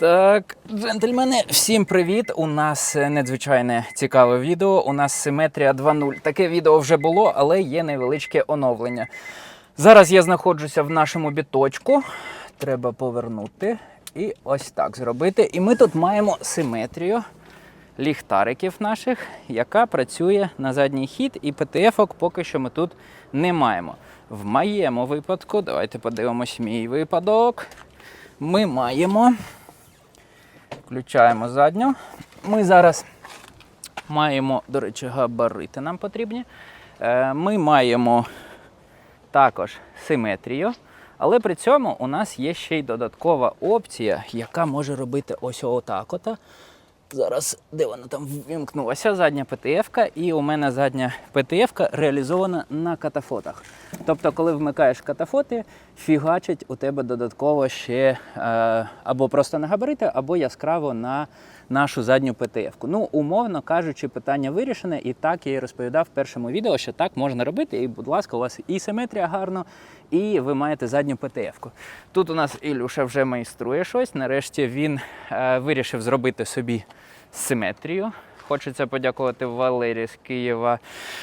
Так, джентльмени, всім привіт! У нас е, надзвичайне цікаве відео. У нас симетрія 2.0. Таке відео вже було, але є невеличке оновлення. Зараз я знаходжуся в нашому біточку. Треба повернути і ось так зробити. І ми тут маємо симетрію ліхтариків наших, яка працює на задній хід, і ПТФ-ок поки що ми тут не маємо. В моєму випадку, давайте подивимось мій випадок. Ми маємо. Включаємо задню. Ми зараз маємо, до речі, габарити нам потрібні. Е, Ми маємо також симетрію, але при цьому у нас є ще й додаткова опція, яка може робити ось отак. Ота. Зараз, де вона там вимкнулася, задня ПТФ-ка, і у мене задня ПТФ-ка реалізована на катафотах. Тобто, коли вмикаєш катафоти, фігачить у тебе додатково ще е, або просто на габарити, або яскраво на нашу задню ПТФ-ку. Ну, умовно кажучи, питання вирішене, і так я і розповідав в першому відео, що так можна робити. І, будь ласка, у вас і симетрія гарно, і ви маєте задню ПТФ-ку. Тут у нас Ілюша вже майструє щось. Нарешті він е, вирішив зробити собі симетрію. Хочеться подякувати Валерії з Києва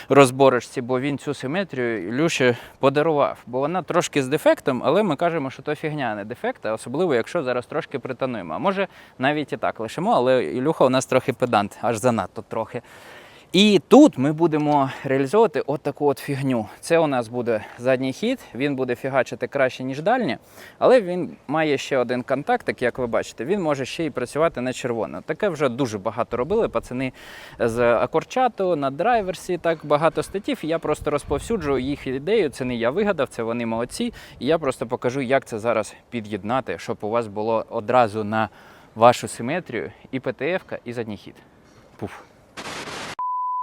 розборочці, бо він цю симетрію Ілюші подарував. Бо вона трошки з дефектом, але ми кажемо, що то фігня, не дефект, а особливо, якщо зараз трошки притонуємо. А може навіть і так лишимо, але Ілюха у нас трохи педант, аж занадто трохи. І тут ми будемо реалізовувати от таку от фігню. Це у нас буде задній хід, він буде фігачити краще, ніж дальній, але він має ще один контактик, як ви бачите, він може ще й працювати на червоно. Таке вже дуже багато робили пацани з акорчату на драйверсі. Так багато статтів. Я просто розповсюджую їх ідею. Це не я вигадав, це вони молодці. І я просто покажу, як це зараз під'єднати, щоб у вас було одразу на вашу симетрію і ПТФ-ка, і задній хід. Пуф.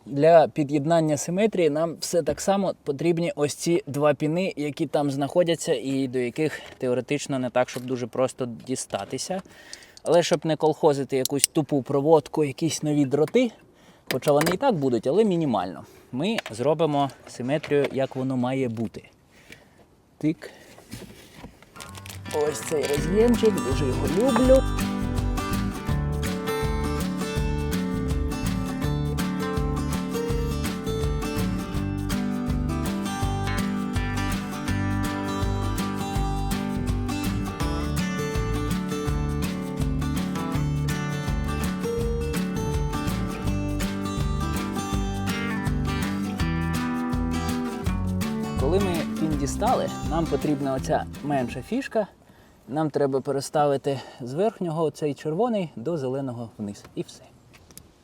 Для під'єднання симетрії нам все так само потрібні ось ці два піни, які там знаходяться, і до яких теоретично не так, щоб дуже просто дістатися. Але щоб не колхозити якусь тупу проводку, якісь нові дроти, хоча вони і так будуть, але мінімально. Ми зробимо симетрію, як воно має бути. Тик. Ось цей роз'ємчик, дуже його люблю. Коли ми пін дістали, нам потрібна оця менша фішка. Нам треба переставити з верхнього цей червоний до зеленого вниз. І все.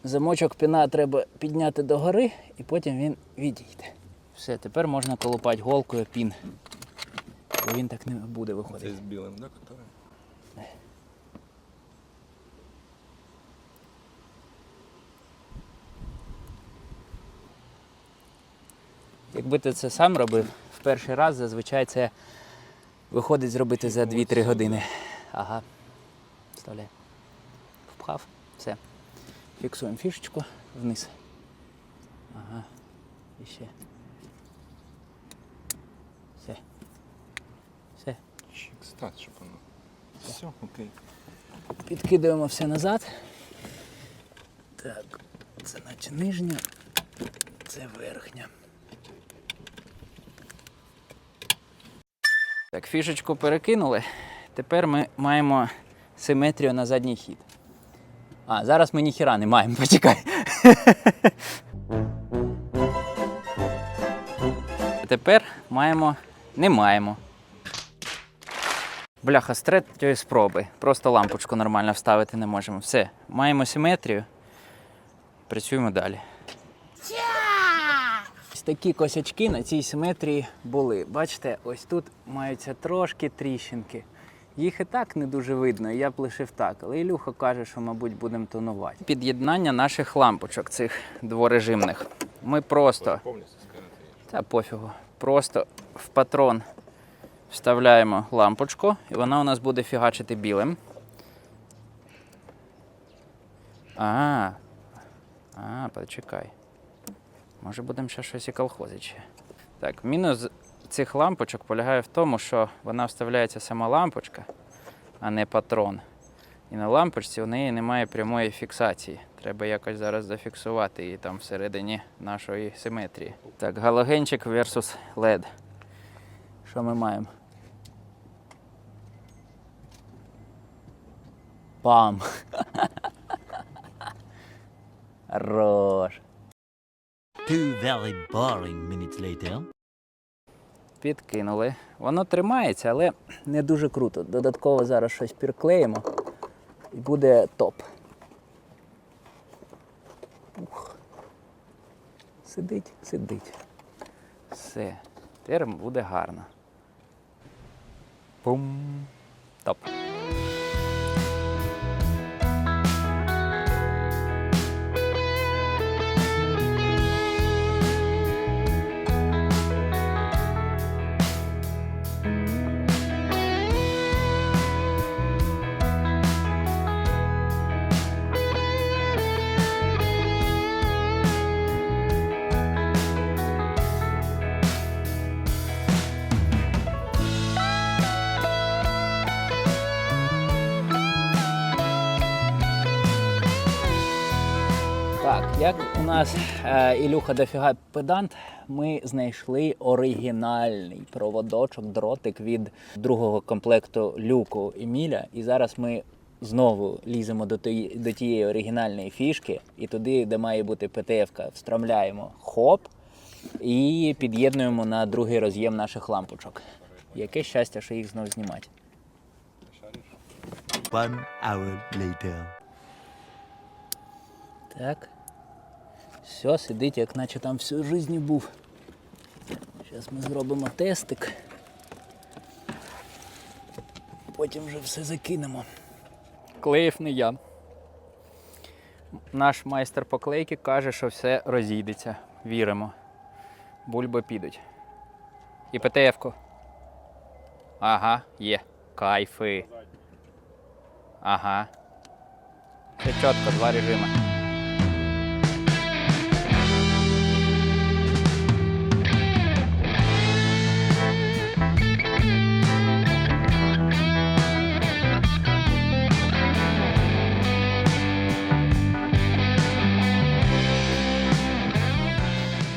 Замочок піна треба підняти догори, і потім він відійде. Все, тепер можна колупати голкою пін. Бо він так не буде виходити. Це з білим, да, Якби ти це сам робив, в перший раз зазвичай це виходить зробити за 2-3 години. Ага. Вставляй. Впхав. Все. Фіксуємо фішечку вниз. Ага. І ще. Все. Все. Чик, стать, щоб воно. Все, окей. Підкидаємо все назад. Так, це наче нижня, це верхня. Так, фішечку перекинули. Тепер ми маємо симетрію на задній хід. А, зараз ми ніхіра не маємо, почекай. Тепер маємо. Не маємо. Бляха, з третьої спроби. Просто лампочку нормально вставити не можемо. Все, маємо симетрію. Працюємо далі. Ось такі косячки на цій симетрії були. Бачите, ось тут маються трошки тріщинки. Їх і так не дуже видно, я б лишив так. Але Ілюха каже, що, мабуть, будемо тонувати. Під'єднання наших лампочок, цих дворежимних. Ми просто та пофігу. Просто в патрон вставляємо лампочку, і вона у нас буде фігачити білим. А, а, почекай. Може будемо ще щось і колхозити ще. Так, мінус цих лампочок полягає в тому, що вона вставляється сама лампочка, а не патрон. І на лампочці у неї немає прямої фіксації. Треба якось зараз зафіксувати її там всередині нашої симетрії. Так, галогенчик versus LED. Що ми маємо? Пам. Хорош. Two very boring minutes later. Підкинули. Воно тримається, але не дуже круто. Додатково зараз щось приклеїмо і буде топ. Ух. Сидить, сидить. Все. Тепер буде гарно. Пум. Як у нас е, Ілюха дофіга педант, ми знайшли оригінальний проводочок, дротик від другого комплекту люку Еміля. І зараз ми знову ліземо до, тої, до тієї оригінальної фішки, і туди, де має бути ПТФ-ка, встромляємо хоп і під'єднуємо на другий роз'єм наших лампочок. Яке щастя, що їх знов знімати. One hour later. Так. Все, сидить, як наче там всю житті був. Зараз ми зробимо тестик. Потім вже все закинемо. Клеїв не я. Наш майстер поклейки каже, що все розійдеться. Віримо. Бульби підуть. І ПТФ-ку. Ага, є. Кайфи. Ага. Все чітко, два режими.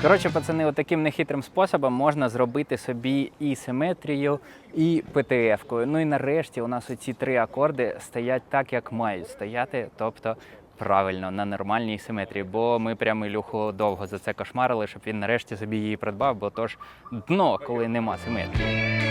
Коротше, пацани, отаким нехитрим способом можна зробити собі і симетрію, і ПТФ-кою. Ну і нарешті у нас оці три акорди стоять так, як мають стояти, тобто правильно, на нормальній симетрії. Бо ми прямо Ілюху довго за це кошмарили, щоб він нарешті собі її придбав, бо то ж дно, коли нема симетрії.